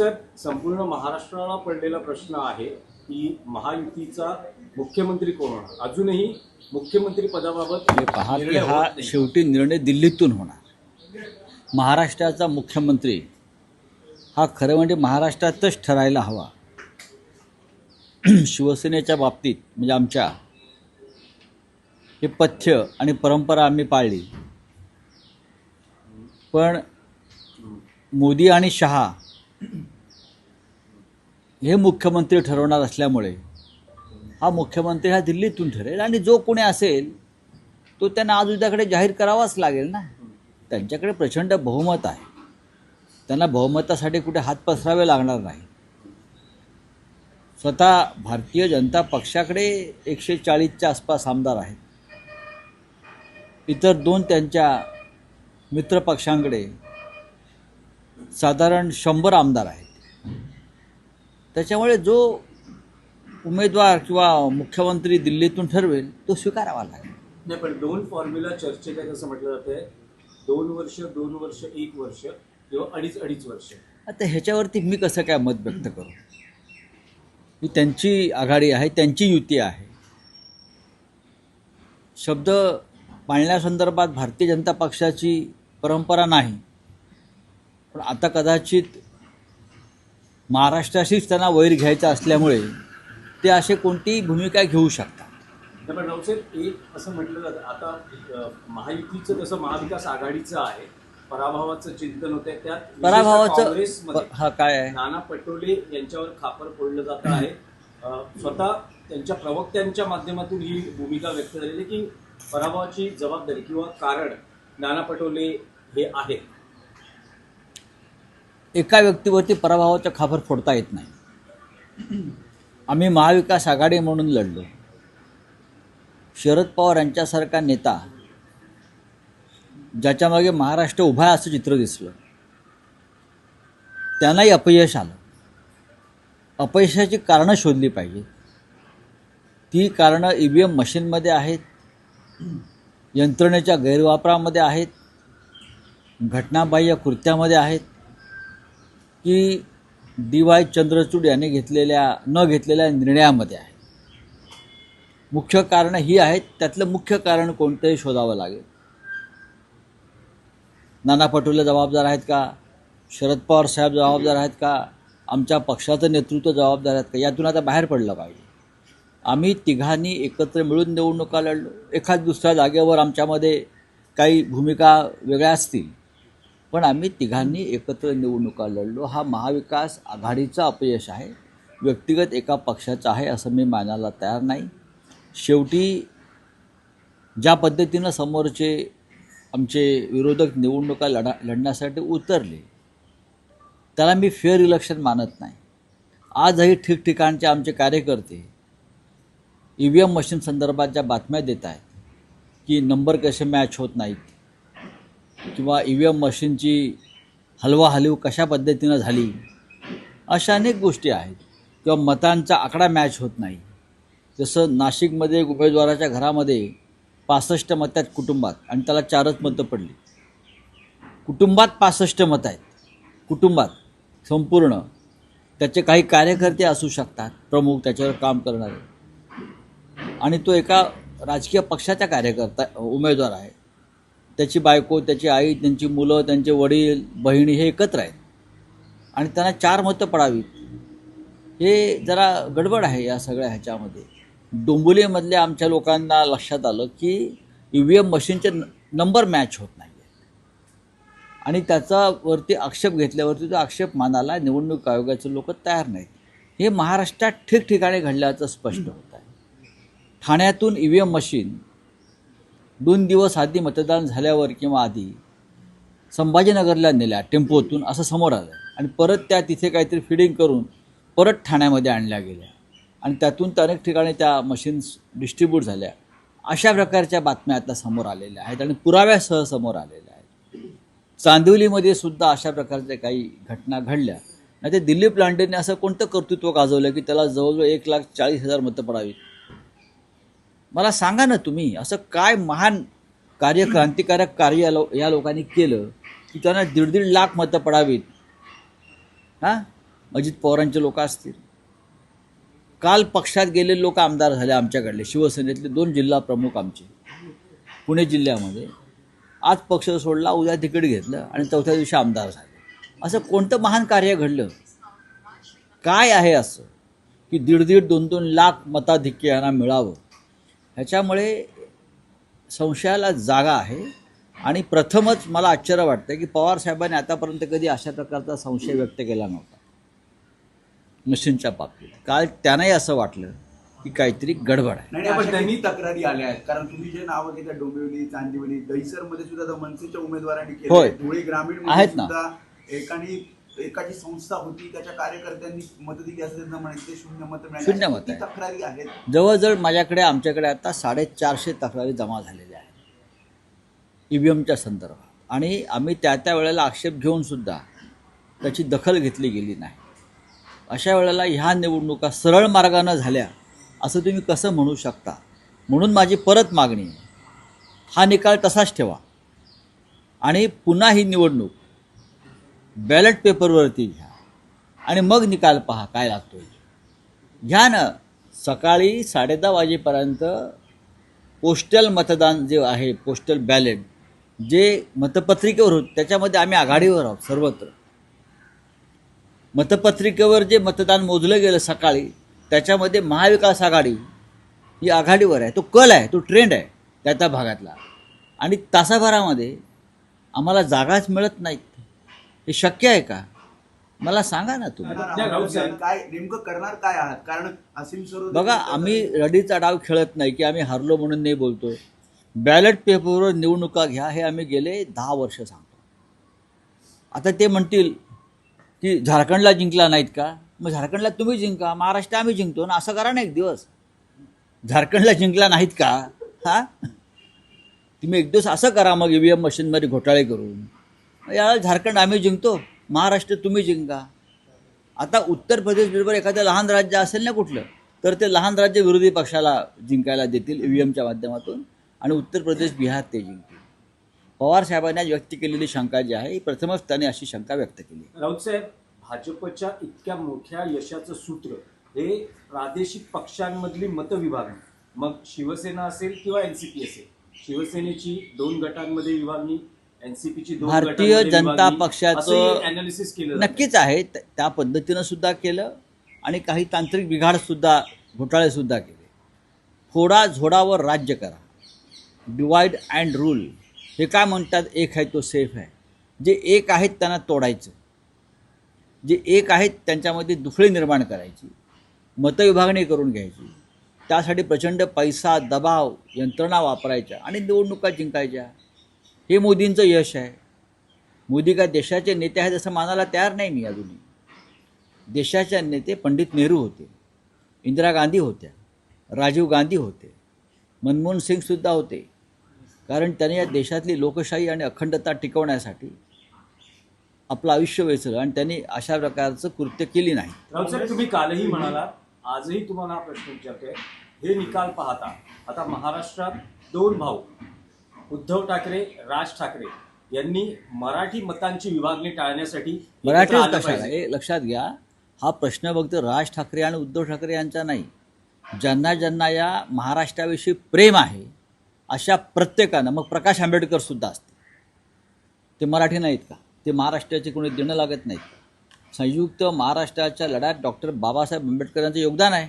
राऊतसाहेब संपूर्ण महाराष्ट्राला पडलेला प्रश्न आहे की महायुतीचा मुख्यमंत्री कोण होणार? अजूनही मुख्यमंत्री पदाबाबत हे पहा की हा. शेवटी निर्णय दिल्लीतून होणार. महाराष्ट्राचा मुख्यमंत्री हा खरं म्हणजे महाराष्ट्रातच ठरायला हवा. शिवसेनेच्या बाबतीत म्हणजे आमच्या हे पथ्य आणि परंपरा आम्ही पाळली. पण मोदी आणि शहा हे मुख्यमंत्री ठरवणार असल्यामुळे हा मुख्यमंत्री हा दिल्लीतून ठरेल आणि जो कोणी असेल तो त्यांना आज उद्याकडे जाहीर करावाच लागेल ना. त्यांच्याकडे प्रचंड बहुमत आहे. त्यांना बहुमतासाठी कुठे हात पसरावे लागणार नाही. स्वतः भारतीय जनता पक्षाकडे एकशे चाळीसच्या आसपास आमदार आहेत. इतर दोन त्यांच्या मित्रपक्षांकडे साधारण शंभर आमदार आहेत. त्याच्यामुळे जो उमेदवार किंवा मुख्यमंत्री दिल्लीतून ठरवेल तो स्वीकारावा लागेल. नाही पण दोन फॉर्म्युला चर्चेत आहेत असं म्हटलं जातंय दोन वर्ष दोन वर्ष एक वर्ष किंवा अडीच अडीच वर्ष. आता ह्याच्यावरती मी कसं काय मत व्यक्त करू? ही त्यांची आघाडी आहे त्यांची युती आहे. शब्द पाळण्यासंदर्भात भारतीय जनता पक्षाची परंपरा नाही. पण आता कदाचित महाराष्ट्राशीच त्यांना वैर घ्यायचा असल्यामुळे ते असे कोणतीही भूमिका घेऊ शकतात. राऊतसाहेब एक असं म्हटलं जातं आता महायुतीचं जसं महाविकास आघाडीचं आहे पराभवाचं चिंतन होतंय त्यात विशेषतः पराभवाचं हा काय आहे? नाना पटोले यांच्यावर खापर फोडलं जात आहे. स्वतः त्यांच्या प्रवक्त्यांच्या माध्यमातून ही भूमिका व्यक्त झालेली आहे की पराभवाची जबाबदारी किंवा कारण नाना पटोले हे आहेत. एका व्यक्तीवरती पराभवाचा खापर फोडता येत नाही. आम्ही महाविकास आघाडी म्हणून लढलो. शरद पवार यांच्यासारखा नेता ज्याच्यामागे महाराष्ट्र उभा आहे असं चित्र दिसलं. त्यांनाही अपयश आलं. अपयशाची कारणं शोधली पाहिजे ती कारणं ई व्ही एम मशीनमध्ये आहेत. यंत्रणेच्या गैरवापरामध्ये आहेत. घटनाबाह्य कृत्यामध्ये आहेत. की डी वाय चंद्रचूड यांनी घेतलेल्या न घेतलेल्या निर्णयामध्ये आहे. मुख्य कारणं ही आहेत त्यातलं मुख्य कारण कोणतंही शोधावं लागेल. नाना पटोले जबाबदार आहेत का? शरद पवार साहेब जबाबदार आहेत का? आमच्या पक्षाचं नेतृत्व जबाबदार आहेत का? यातून आता बाहेर पडलं पाहिजे. आम्ही तिघांनी एकत्र मिळून निवडणुका लढलो. एखाद दुसऱ्या जागेवर आमच्यामध्ये काही भूमिका वेगळ्या असतील. पण आम्ही तिघांनी एकत्र निवडणुका लढलो. हा महाविकास आघाडीचा अपयश आहे. व्यक्तिगत एका पक्षाचा आहे असं मी मानायला तयार नाही. शेवटी ज्या पद्धतीनं समोरचे आमचे विरोधक निवडणुका लढा लढण्यासाठी उतरले त्याला मी फेअर इलेक्शन मानत नाही. आजही ठिकठिकाणचे आमचे कार्यकर्ते ई व्ही एम मशीन संदर्भात ज्या बातम्या देत आहेत की नंबर कसे मॅच होत नाहीत किंवा ई व्ही एम मशीनची हलवाहलव कशा पद्धतीनं झाली अशा अनेक गोष्टी आहेत. किंवा मतांचा आकडा मॅच होत नाही. जसं नाशिकमध्ये एक उमेदवाराच्या घरामध्ये पासष्ट मत आहेत कुटुंबात आणि त्याला चारच मतं पडली. कुटुंबात पासष्ट मतं आहेत. कुटुंबात संपूर्ण त्याचे काही कार्यकर्ते असू शकतात प्रमुख त्याच्यावर काम करणारे. आणि तो एका राजकीय पक्षाचा कार्यकर्ता उमेदवार आहे. त्याची बायको त्याची आई त्यांची मुलं त्यांचे वडील बहिणी हे एकत्र आहेत. आणि त्यांना चार मतं पडावीत. हे जरा गडबड आहे या सगळ्या ह्याच्यामध्ये. डोंबुलीमधल्या आमच्या लोकांना लक्षात आलं की ई व्ही एम मशीनचे न- नंबर मॅच होत नाही आणि त्याचावरती आक्षेप घेतल्यावरती तो आक्षेप मानायला निवडणूक आयोगाचे लोक तयार नाहीत. हे महाराष्ट्रात ठिकठिकाणी घडल्याचं स्पष्ट होत आहे. ठाण्यातून ई व्ही एम मशीन दोन दिवस आधी मतदान झाल्यावर किंवा आधी संभाजीनगरला नेल्या टेम्पोतून असं समोर आलं. आणि परत त्या तिथे काहीतरी फिडिंग करून परत ठाण्यामध्ये आणल्या गेल्या. आणि त्यातून तर अनेक ठिकाणी त्या मशीन्स डिस्ट्रीब्यूट झाल्या. अशा प्रकारच्या बातम्या आता समोर आलेल्या आहेत आणि पुराव्यासह समोर आलेल्या आहेत. चांदिवलीमध्ये सुद्धा अशा प्रकारच्या काही घटना घडल्या. नाही ते दिलीप लांडेने असं कोणतं कर्तृत्व गाजवलं की त्याला जवळजवळ एक लाख चाळीस हजार मतं पडावीत? मला सांगा ना तुम्ही असं काय महान कार्य क्रांतिकारक कार्य या लो या लोकांनी केलं की त्यांना दीड दीड लाख मतं पडावीत? हां? अजित पवारांचे लोक असतील. काल पक्षात गेलेले लोक आमदार झाले आमच्याकडले शिवसेनेतले दोन जिल्हा प्रमुख आमचे पुणे जिल्ह्यामध्ये. आज पक्ष सोडला उद्या तिकीट घेतलं आणि चौथ्या दिवशी आमदार झाले. असं कोणतं महान कार्य घडलं? काय आहे असं? की दीड दीड दोन दोन लाख मताधिक्य यांना मिळावं? ह्याच्यामुळे संशयाला जागा आहे. आणि प्रथमच मला आश्चर्य वाटतं की पवार साहेबांनी आतापर्यंत कधी अशा प्रकारचा संशय व्यक्त केला नव्हता. मशीनच्या बाबतीत. काल त्यांनाही असं वाटलं की काहीतरी गडबड आहे. नाही पण त्यांनी तक्रारी आल्या आहेत. कारण तुम्ही जे नावं घेता डोंबिवली चांदिवली दहिसरमध्ये सुद्धा मनसेच्या उमेदवारांनी होय. केले धुळे ग्रामीण आहेत ना. एकाने एकाची संस्था होती त्याच्या कार्यकर्त्यांनी मत दिली असं म्हणे ते शून्य मत मिळाली शून्य मत आहे. तक्रारी आहेत. जवळजवळ माझ्याकडे आमच्याकडे आता साडेचारशे तक्रारी जमा झालेल्या आहेत. ई व्ही एमच्या संदर्भात. आणि आम्ही त्या त्या वेळेला आक्षेप घेऊन सुद्धा त्याची दखल घेतली गेली नाही. अशा वेळेला ह्या निवडणुका सरळ मार्गानं झाल्या असं तुम्ही कसं म्हणू शकता? म्हणून माझी परत मागणी आहे. हा निकाल तसाच ठेवा. आणि पुन्हा ही निवडणूक बॅलेट पेपरवरती घ्या. आणि मग निकाल पहा काय लागतो घ्या ना. सकाळी साडेदहा वाजेपर्यंत पोस्टल मतदान जे आहे पोस्टल बॅलेट जे मतपत्रिकेवर होत त्याच्यामध्ये आम्ही आघाडीवर आहोत सर्वत्र. मतपत्रिकेवर जे मतदान मोजलं गेलं सकाळी त्याच्यामध्ये महाविकास आघाडी ही आघाडीवर आहे. तो कल आहे तो ट्रेंड आहे त्या त्या भागातला. आणि तासाभरामध्ये आम्हाला जागाच मिळत नाहीत. हे शक्य आहे का? मला सांगा ना तुम्ही. काय नेमकं करणार काय आहात? कारण असीम बघा आम्ही रडीचा डाव खेळत नाही की आम्ही हारलो म्हणून नाही बोलतो बॅलेट पेपरवर निवडणुका घ्या हे आम्ही गेले दहा वर्ष सांगतो. आता ते म्हणतील की झारखंडला जिंकला नाहीत का? मग झारखंडला तुम्ही जिंका महाराष्ट्र आम्ही जिंकतो ना? असं करा ना एक दिवस. झारखंडला जिंकला नाहीत का? हा? तुम्ही एक दिवस असं करा मग E ईव्हीएम मशीनमध्ये घोटाळे करून. याला झारखंड आम्ही जिंकतो महाराष्ट्र तुम्ही जिंका. आता उत्तर प्रदेश बरोबर एखादं लहान राज्य असेल ना कुठलं तर ते लहान राज्य विरोधी पक्षाला जिंकायला देतील ई व्ही एमच्या माध्यमातून आणि उत्तर प्रदेश बिहार ते जिंकतील. पवार साहेबांनी व्यक्त केलेली शंका जी आहे ही प्रथमच त्यांनी अशी शंका व्यक्त केली. राऊत साहेब भाजपच्या इतक्या मोठ्या यशाचं सूत्र हे प्रादेशिक पक्षांमधली मतविभागणी. मग शिवसेना असेल किंवा एन सी पी असेल शिवसेनेची दोन गटांमध्ये विभागणी भारतीय जनता पक्षाचं केलं. नक्कीच आहे. त्या पद्धतीनं सुद्धा केलं आणि काही तांत्रिक बिघाडसुद्धा घोटाळेसुद्धा केले. फोडा झोडावर राज्य करा. डिवाइड अँड रूल हे काय म्हणतात? एक आहे तो सेफ आहे. जे एक आहेत त्यांना तोडायचं. जे एक आहेत त्यांच्यामध्ये दुफळी निर्माण करायची. मतविभागणी करून घ्यायची. त्यासाठी प्रचंड पैसा दबाव यंत्रणा वापरायच्या आणि निवडणुका जिंकायच्या. हे मोदींचं यश आहे. मोदी काय देशाचे नेते आहेत असं मानायला तयार नाही मी अजूनही. देशाचे नेते पंडित नेहरू होते इंदिरा गांधी होत्या राजीव गांधी होते मनमोहन सिंगसुद्धा होते. कारण त्यांनी या देशातली लोकशाही आणि अखंडता टिकवण्यासाठी आपलं आयुष्य वेचलं आणि त्यांनी अशा प्रकारचं कृत्य केली नाही. तुम्ही कालही म्हणाला आजही तुम्हाला प्रश्न विचारतोय हे निकाल पाहता आता महाराष्ट्रात दोन भाऊ उद्धव ठाकरे राज ठाकरे यांनी मराठी मतांची विभागणी टाळण्यासाठी कशाला? पाहिजे. हे लक्षात घ्या. हा प्रश्न फक्त राज ठाकरे आणि उद्धव ठाकरे यांचा नाही. ज्यांना ज्यांना या महाराष्ट्राविषयी प्रेम आहे अशा प्रत्येकानं मग प्रकाश आंबेडकर सुद्धा असते ते मराठी नाहीत का? ते महाराष्ट्राचे कोणी देणं लागत नाहीत संयुक्त महाराष्ट्राच्या लढ्यात डॉक्टर बाबासाहेब आंबेडकर यांचं योगदान आहे.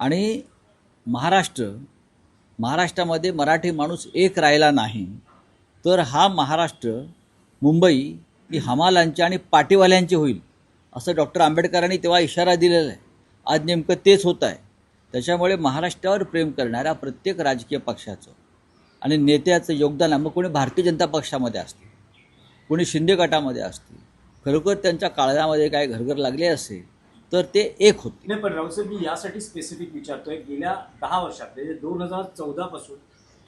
आणि महाराष्ट्र महाराष्ट्रामध्ये मराठी माणूस एक राहिला नाही तर हा महाराष्ट्र मुंबई ही हमालांची आणि पाटीवाल्यांची होईल असं डॉक्टर आंबेडकरांनी तेव्हा इशारा दिलेला आहे. आज नेमकं तेच होत आहे. त्याच्यामुळे महाराष्ट्रावर प्रेम करणाऱ्या प्रत्येक राजकीय पक्षाचं आणि नेत्याचं योगदान मग कोणी भारतीय जनता पक्षामध्ये असते कोणी शिंदे गटामध्ये असते खरोखर त्यांच्या काळजामध्ये काय घरघर लागले असेल तर ते एक होते. नाही पण राऊत मी यासाठी स्पेसिफिक विचारतोय गेल्या दहा वर्षात म्हणजे दोन हजार चौदा पासून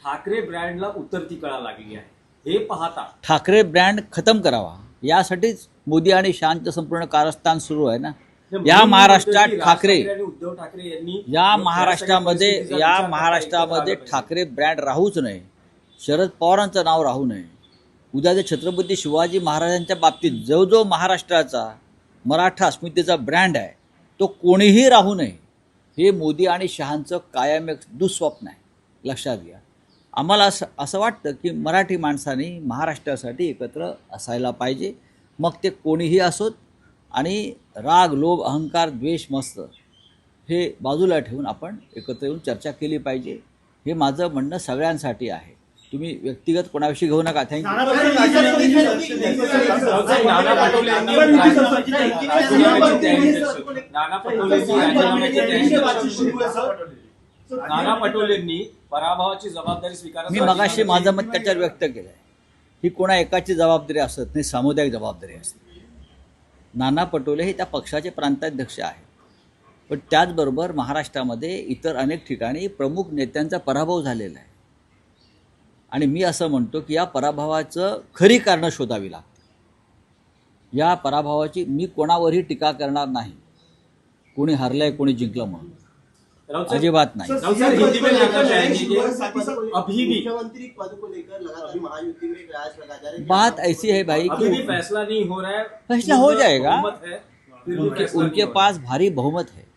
ठाकरे ब्रँडला उतरती कळा लागली आहे. हे पाहता ठाकरे ब्रँड खतम करावा. यासाठीच मोदी आणि शहाचं संपूर्ण कारस्थान सुरू आहे ना. या महाराष्ट्रात ठाकरे उद्धव ठाकरे यांनी या महाराष्ट्रामध्ये या महाराष्ट्रामध्ये ठाकरे ब्रँड राहूच नये शरद पवारांचं नाव राहू नये. उद्या ते छत्रपती शिवाजी महाराजांच्या बाबतीत जो जो महाराष्ट्राचा मराठा अस्मितेचा ब्रँड आहे तो कोणीही राहू नये. हे मोदी आणि शहांचं कायम एक दुःस्वप्न आहे. लक्षात घ्या. आम्हाला असं असं वाटतं की मराठी माणसांनी महाराष्ट्रासाठी एकत्र असायला पाहिजे. मग ते कोणीही असोत आणि राग लोभ अहंकार द्वेष मस्त हे बाजूला ठेवून आपण एकत्र येऊन चर्चा केली पाहिजे. हे माझं म्हणणं सगळ्यांसाठी आहे. तुम्ही व्यक्तिगत कोणाविषयी घेऊ नका थँक्यू नाना पटोलेंनी पराभवाची जबाबदारी मी मगाशी माझं मत त्याच्यावर व्यक्त केलं आहे ही कोणा एकाची जबाबदारी असत नाही सामुदायिक जबाबदारी असते नाना पटोले हे त्या पक्षाचे प्रांताध्यक्ष आहेत पण त्याचबरोबर महाराष्ट्रामध्ये इतर अनेक ठिकाणी प्रमुख नेत्यांचा पराभव झालेला आहे आणि मी असं म्हणतो की या पराभवाचं खरी कारणं शोधावी लागतात या पराभवाची मी कोणावरही टीका करणार नाही. कोणी हरलंय कोणी जिंकलं म्हणून. अजिबात नाही. बात ऐसी है भाई अभी भी कि फैसला नहीं हो रहा है। फैसला हो जाएगा। है। उनके हो। पास भारी बहुमत है।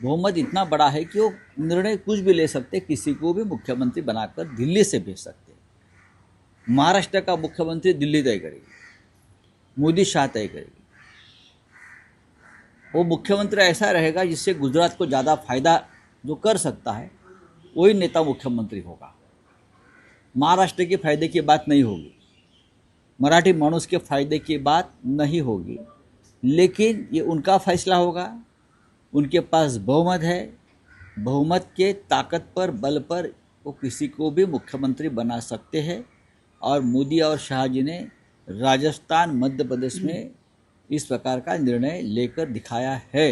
बहुमत इतना बड़ा है कि वो निर्णय कुछ भी ले सकते, किसी को भी मुख्यमंत्री बनाकर दिल्ली से भेज सकते। महाराष्ट्र का मुख्यमंत्री दिल्ली तय करेगी, मोदी शाह तय करेगी। वो मुख्यमंत्री ऐसा रहेगा जिससे गुजरात को ज़्यादा फ़ायदा जो कर सकता है, वही नेता मुख्यमंत्री होगा। महाराष्ट्र के फ़ायदे की बात नहीं होगी। मराठी मानुस के फ़ायदे की बात नहीं होगी, लेकिन ये उनका फैसला होगा। उनके पास बहुमत है। बहुमत के ताकत पर बल पर वो किसी को भी मुख्यमंत्री बना सकते हैं। और मोदी और शाह जी ने राजस्थान मध्य प्रदेश में इस प्रकार का निर्णय लेकर दिखाया है।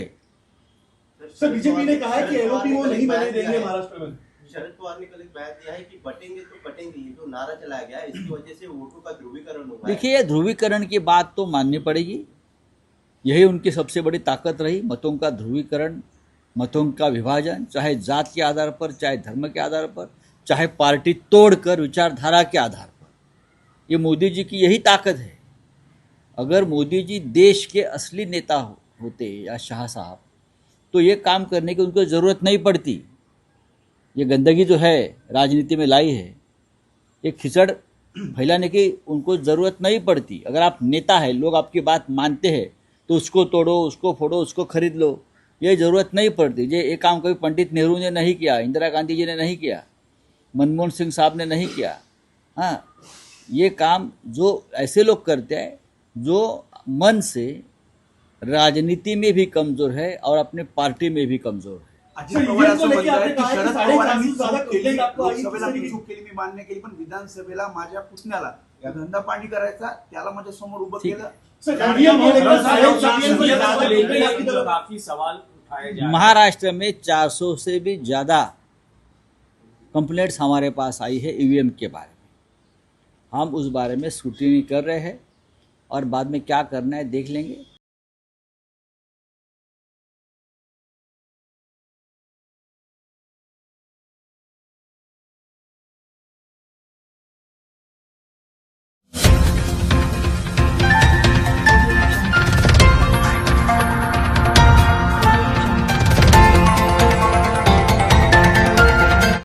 सर बीजेपी ने कहा है कि एलओपी वो नहीं बने देंगे महाराष्ट्र में। शरद पवार ने कल एक बयान दिया है कि बटेंगे तो कटेंगे ये जो नारा चलाया गया इसकी वजह से वोटों का ध्रुवीकरण हुआ है देखिए ये ध्रुवीकरण की बात तो माननी पड़ेगी। यही उनकी सबसे बड़ी ताकत रही मतों का ध्रुवीकरण मतों का विभाजन चाहे जात के आधार पर चाहे धर्म के आधार पर चाहे पार्टी तोड़कर विचारधारा के आधार पर। ये मोदी जी की यही ताकत है। अगर मोदी जी देश के असली नेता हो, होते या शाह साहब तो ये काम करने की उनको ज़रूरत नहीं पड़ती। ये गंदगी जो है राजनीति में लाई है ये खिचड़ फैलाने की उनको ज़रूरत नहीं पड़ती। अगर आप नेता है लोग आपकी बात मानते हैं तो उसको तोड़ो उसको फोड़ो उसको खरीद लो। ये ज़रूरत नहीं पड़ती। ये ये काम कभी पंडित नेहरू ने नहीं किया इंदिरा गांधी जी ने नहीं किया मनमोहन सिंह साहब ने नहीं किया। हाँ ये काम जो ऐसे लोग करते हैं जो मन से राजनीति में भी कमज़ोर है और अपने पार्टी में भी कमज़ोर है। मान्य केली पण विधानसभेला माझ्या पुतण्याला धंदा पाणी करायचा त्याला माझ्यासमोर उभं. केलं. सर ईवीएम को लेकर राऊत साढ़े साहब, चार सौ ईवीएम ज्यादा को लेकर आपकी तरफ- काफी सवाल उठाए जा रहे हैं। महाराष्ट्र में 400 से भी ज़्यादा कंप्लेंट्स हमारे पास आई है ईवीएम के बारे में। हम उस बारे में स्क्रूटिनी कर रहे हैं और बाद में क्या करना है देख लेंगे।